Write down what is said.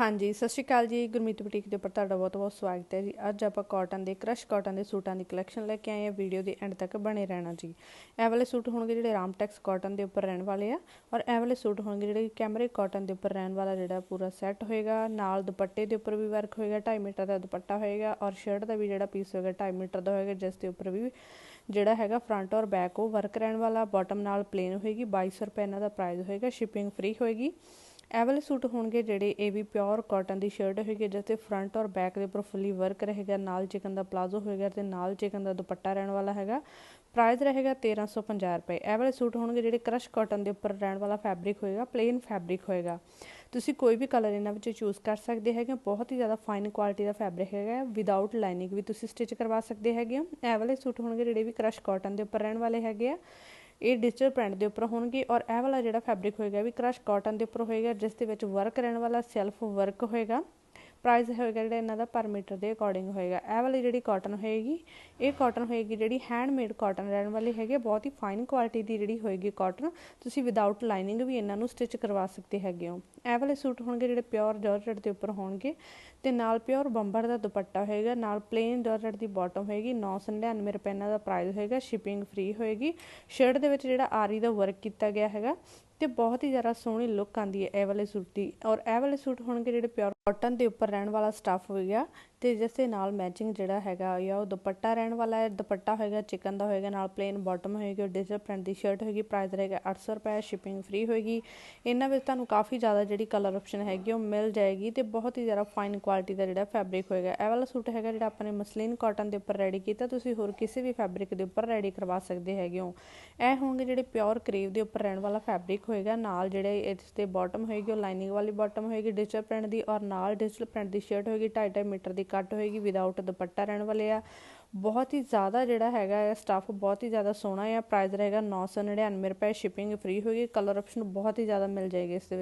ਹਾਂਜੀ, ਸਤਿ ਸ਼੍ਰੀ ਅਕਾਲ ਜੀ। ਗੁਰਮੀਤ ਬੁਟੀਕ ਦੇ ਉੱਪਰ ਤੁਹਾਡਾ ਬਹੁਤ-ਬਹੁਤ ਸਵਾਗਤ ਹੈ ਜੀ। ਅੱਜ ਆਪਾਂ ਕਾਟਨ ਦੇ ਕ੍ਰਸ਼ ਕਾਟਨ ਦੇ ਸੂਟਾਂ ਦੀ ਕਲੈਕਸ਼ਨ ਲੈ ਕੇ ਆਏ ਆ ਵੀਡੀਓ ਦੇ ਐਂਡ ਤੱਕ ਬਣੇ ਰਹਿਣਾ ਜੀ। ਇਹ ਵਾਲੇ ਸੂਟ ਹੋਣਗੇ ਜਿਹੜੇ ਰਾਮਟੈਕਸ ਕਾਟਨ ਦੇ ਉੱਪਰ ਰਹਿਣ ਵਾਲੇ ਆ ਔਰ ਇਹ ਵਾਲੇ ਸੂਟ ਹੋਣਗੇ ਜਿਹੜੇ ਕੈਮਰੇ ਕਾਟਨ ਦੇ ਉੱਪਰ ਰਹਿਣ ਵਾਲਾ ਜਿਹੜਾ ਪੂਰਾ ਸੈੱਟ ਹੋਏਗਾ। ਨਾਲ ਦੁਪੱਟੇ ਦੇ ਉੱਪਰ ਵੀ ਵਰਕ ਹੋਏਗਾ 2.5 ਮੀਟਰ ਦਾ ਦੁਪੱਟਾ ਹੋਏਗਾ ਔਰ ਸ਼ਰਟ ਦਾ ਵੀ ਜਿਹੜਾ ਪੀਸ ਹੋਏਗਾ 2.5 ਮੀਟਰ ਦਾ ਹੋਏਗਾ, ਜਿਸ ਦੇ ਉੱਪਰ ਵੀ ਜਿਹੜਾ ਹੈਗਾ ਫਰੰਟ ਔਰ ਬੈਕ ਉਹ ਵਰਕ ਰਹਿਣ ਵਾਲਾ। ਬਾਟਮ ਨਾਲ ਪਲੇਨ ਹੋਏਗੀ। 2200 ਰੁਪਏ ਇਹਨਾਂ ਦਾ ਪ੍ਰਾਈਸ ਹੋਏਗਾ। ਸ਼ਿਪਿੰਗ ਫ੍ਰੀ ਹੋਏਗੀ। ਇਹ ਵਾਲੇ ਸੂਟ ਹੋਣਗੇ ਜਿਹੜੇ ਇਹ ਵੀ ਪਿਓਰ ਕਾਟਨ ਦੀ ਸ਼ਰਟ ਹੋਏਗੀ ਜਿਸ ਤੇ ਫਰੰਟ ਔਰ ਬੈਕ ਦੇ ਉੱਪਰ ਫੁੱਲੀ ਵਰਕ ਰਹੇਗਾ, ਨਾਲ ਚਿਕਨ ਦਾ ਪਲਾਜ਼ੋ ਹੋਏਗਾ ਤੇ ਨਾਲ ਚਿਕਨ ਦਾ ਦੁਪੱਟਾ ਰਹਿਣ ਵਾਲਾ ਹੈਗਾ। ਪ੍ਰਾਈਸ ਰਹੇਗਾ 1350 ਰੁਪਏ। ਇਹ ਵਾਲੇ ਸੂਟ ਹੋਣਗੇ ਜਿਹੜੇ ਕ੍ਰਸ਼ ਕਾਟਨ ਦੇ ਉੱਪਰ ਰਹਿਣ ਵਾਲਾ ਫੈਬਰਿਕ ਹੋਏਗਾ ਪਲੇਨ ਫੈਬਰਿਕ ਹੋਏਗਾ। ਤੁਸੀਂ ਕੋਈ ਵੀ ਕਲਰ ਇਹਨਾਂ ਵਿੱਚ ਚੂਜ਼ ਕਰ ਸਕਦੇ ਹੈਗੇ ਬਹੁਤ ਹੀ ਜ਼ਿਆਦਾ ਫਾਈਨ ਕੁਆਲਿਟੀ ਦਾ ਫੈਬਰਿਕ ਹੈਗਾ ਵਿਦਆਊਟ ਲਾਈਨਿੰਗ ਵੀ ਤੁਸੀਂ ਸਟਿਚ ਕਰਵਾ ਸਕਦੇ ਹੈਗੇ ਇਹ ਵਾਲੇ ਸੂਟ ਹੋਣਗੇ ਜਿਹੜੇ ਵੀ ਕ੍ਰਸ਼ ਕਾਟਨ ਦੇ ਉੱਪਰ ਰਹਿਣ ਵਾਲੇ ਹੈਗੇ ਆ। ਇਹ ਡਿਜੀਟਲ ਪ੍ਰਿੰਟ ਦੇ ਉੱਪਰ ਹੋਣਗੇ ਔਰ ਇਹ ਵਾਲਾ ਜਿਹੜਾ ਫੈਬਰਿਕ ਹੋਏਗਾ ਵੀ ਕ੍ਰਸ਼ ਕਾਟਨ ਦੇ ਉੱਪਰ ਹੋਏਗਾ, ਜਿਸ ਦੇ ਵਿੱਚ ਵਰਕ ਰਹਿਣ ਵਾਲਾ ਸੈਲਫ ਵਰਕ ਹੋਏਗਾ। ਪ੍ਰਾਈਸ ਹੋਏਗਾ ਜਿਹੜਾ ਇਹਨਾਂ ਦਾ ਪਰ ਮੀਟਰ ਦੇ ਅਕੋਰਡਿੰਗ ਹੋਏਗਾ। ਇਹ ਵਾਲੀ ਜਿਹੜੀ ਕਾਟਨ ਹੋਏਗੀ, ਇਹ ਕਾਟਨ ਹੋਏਗੀ ਜਿਹੜੀ ਹੈਂਡਮੇਡ ਕਾਟਨ ਰਹਿਣ ਵਾਲੀ ਹੈਗੇ ਬਹੁਤ ਹੀ ਫਾਈਨ ਕੁਆਲਿਟੀ ਦੀ ਜਿਹੜੀ ਹੋਏਗੀ ਕਾਟਨ ਤੁਸੀਂ ਵਿਦਆਊਟ ਲਾਈਨਿੰਗ ਵੀ ਇਹਨਾਂ ਨੂੰ ਸਟਿਚ ਕਰਵਾ ਸਕਦੇ ਹੈਗੇ ਹੋ। ਇਹ ਵਾਲੇ ਸੂਟ ਹੋਣਗੇ ਜਿਹੜੇ ਪਿਓਰ ਜਾਰਜਟ ਦੇ ਉੱਪਰ ਹੋਣਗੇ ਤੇ ਨਾਲ ਪਿਓਰ ਬੰਬਰ ਦਾ ਦੁਪੱਟਾ ਹੋਏਗਾ, ਨਾਲ ਪਲੇਨ ਜਾਰਜਟ ਦੀ ਬਾਟਮ ਹੋਏਗੀ 999 ਰੁਪਏ ਇਹਨਾਂ ਦਾ ਪ੍ਰਾਈਸ ਹੋਏਗਾ ਸ਼ਿਪਿੰਗ ਫ੍ਰੀ ਹੋਏਗੀ। ਸ਼ਰਟ ਦੇ ਵਿੱਚ ਜਿਹੜਾ ਆਰੀ ਦਾ ਵਰਕ ਕੀਤਾ ਗਿਆ ਹੈਗਾ ਤੇ ਬਹੁਤ ਹੀ ਜ਼ਿਆਦਾ ਸੋਹਣੀ ਲੁੱਕ ਆਂਦੀ ਹੈ ਇਹ ਵਾਲੇ ਸੂਟ ਦੀ। ਔਰ ਇਹ ਵਾਲੇ ਸੂਟ ਹੋਣਗੇ ਜਿਹੜੇ ਪਿਓਰ ਕਾਟਨ ਦੇ ਉੱਪਰ ਰਹਿਣ ਵਾਲਾ ਸਟਫ ਹੋਏਗਾ ਤੇ ਜਿਸ ਦੇ ਨਾਲ ਮੈਚਿੰਗ ਜਿਹੜਾ ਹੈਗਾ ਜਾਂ ਉਹ ਦੁਪੱਟਾ ਰਹਿਣ ਵਾਲਾ ਹੈ, ਦੁਪੱਟਾ ਹੋਏਗਾ ਚਿਕਨ ਦਾ ਹੋਏਗਾ, ਨਾਲ ਪਲੇਨ ਬਾਟਮ ਹੋਏਗੀ, ਔਰ ਡਿਜੀਟਲ ਪ੍ਰਿੰਟ ਦੀ ਸ਼ਰਟ ਹੋਏਗੀ ਪ੍ਰਾਈਸ ਰਹੇਗਾ 800 ਰੁਪਏ ਸ਼ਿਪਿੰਗ ਫ੍ਰੀ ਹੋਏਗੀ। ਇਹਨਾਂ ਵਿੱਚ ਤੁਹਾਨੂੰ ਕਾਫੀ ਜ਼ਿਆਦਾ ਜਿਹੜੀ ਕਲਰ ਆਪਸ਼ਨ ਹੈਗੀ ਉਹ ਮਿਲ ਜਾਏਗੀ ਤੇ ਬਹੁਤ ਹੀ ਜ਼ਿਆਦਾ ਫਾਈਨ ਕੁਆਲਿਟੀ ਦਾ ਜਿਹੜਾ ਫੈਬਰਿਕ ਹੋਏਗਾ। ਇਹ ਵਾਲਾ ਸੂਟ ਹੈਗਾ ਜਿਹੜਾ ਆਪਾਂ ਨੇ ਮਸਲਿਨ ਕਾਟਨ ਦੇ ਉੱਪਰ ਰੈਡੀ ਕੀਤਾ, ਤੁਸੀਂ ਹੋਰ ਕਿਸੇ ਵੀ ਫੈਬਰਿਕ ਦੇ ਉੱਪਰ ਰੈਡੀ ਕਰਵਾ ਸਕਦੇ ਹੈਗੇ ਹੋ। ਇਹ ਹੋਣਗੇ ਜਿਹੜੇ ਪਿਓਰ ਕਰੇਵ ਦੇ ਉੱਪਰ ਰਹਿਣ ਵਾਲਾ ਫੈਬਰਿਕ ਹੋਏਗਾ, ਨਾਲ ਜਿਹੜੇ ਇਸ ਤੇ ਬਾਟਮ ਹੋਏਗੀ, ਉਹ ਲਾਈਨਿੰਗ ਵਾਲੀ ਬਾਟਮ ਹੋਏਗੀ ਡਿਜੀਟਲ ਪ੍ਰਿੰਟ ਦੀ ਔਰ ਨਾਲ ਡਿਜੀਟਲ ਪ੍ਰਿੰਟ ਦੀ ਸ਼ਰਟ ਹੋਏਗੀ 2.5 ਮੀਟਰ ਦੀ ਕੱਟ ਹੋਏਗੀ ਵਿਦਆਊਟ ਦੁਪੱਟਾ ਰਹਿਣ ਵਾਲੇ ਆ। ਬਹੁਤ ਹੀ ਜ਼ਿਆਦਾ ਜਿਹੜਾ ਹੈਗਾ ਹੈ ਸਟਫ ਬਹੁਤ ਹੀ ਜ਼ਿਆਦਾ ਸੋਹਣਾ ਹੈ ਪ੍ਰਾਈਸ ਰਹੇਗਾ 999 ਰੁਪਏ ਸ਼ਿਪਿੰਗ ਫ੍ਰੀ ਹੋਏਗੀ ਕਲਰ ਆਪਸ਼ਨ ਬਹੁਤ ਹੀ ਜ਼ਿਆਦਾ ਮਿਲ ਜਾਏਗੀ ਇਸ ਦੇ ਵਿੱਚ।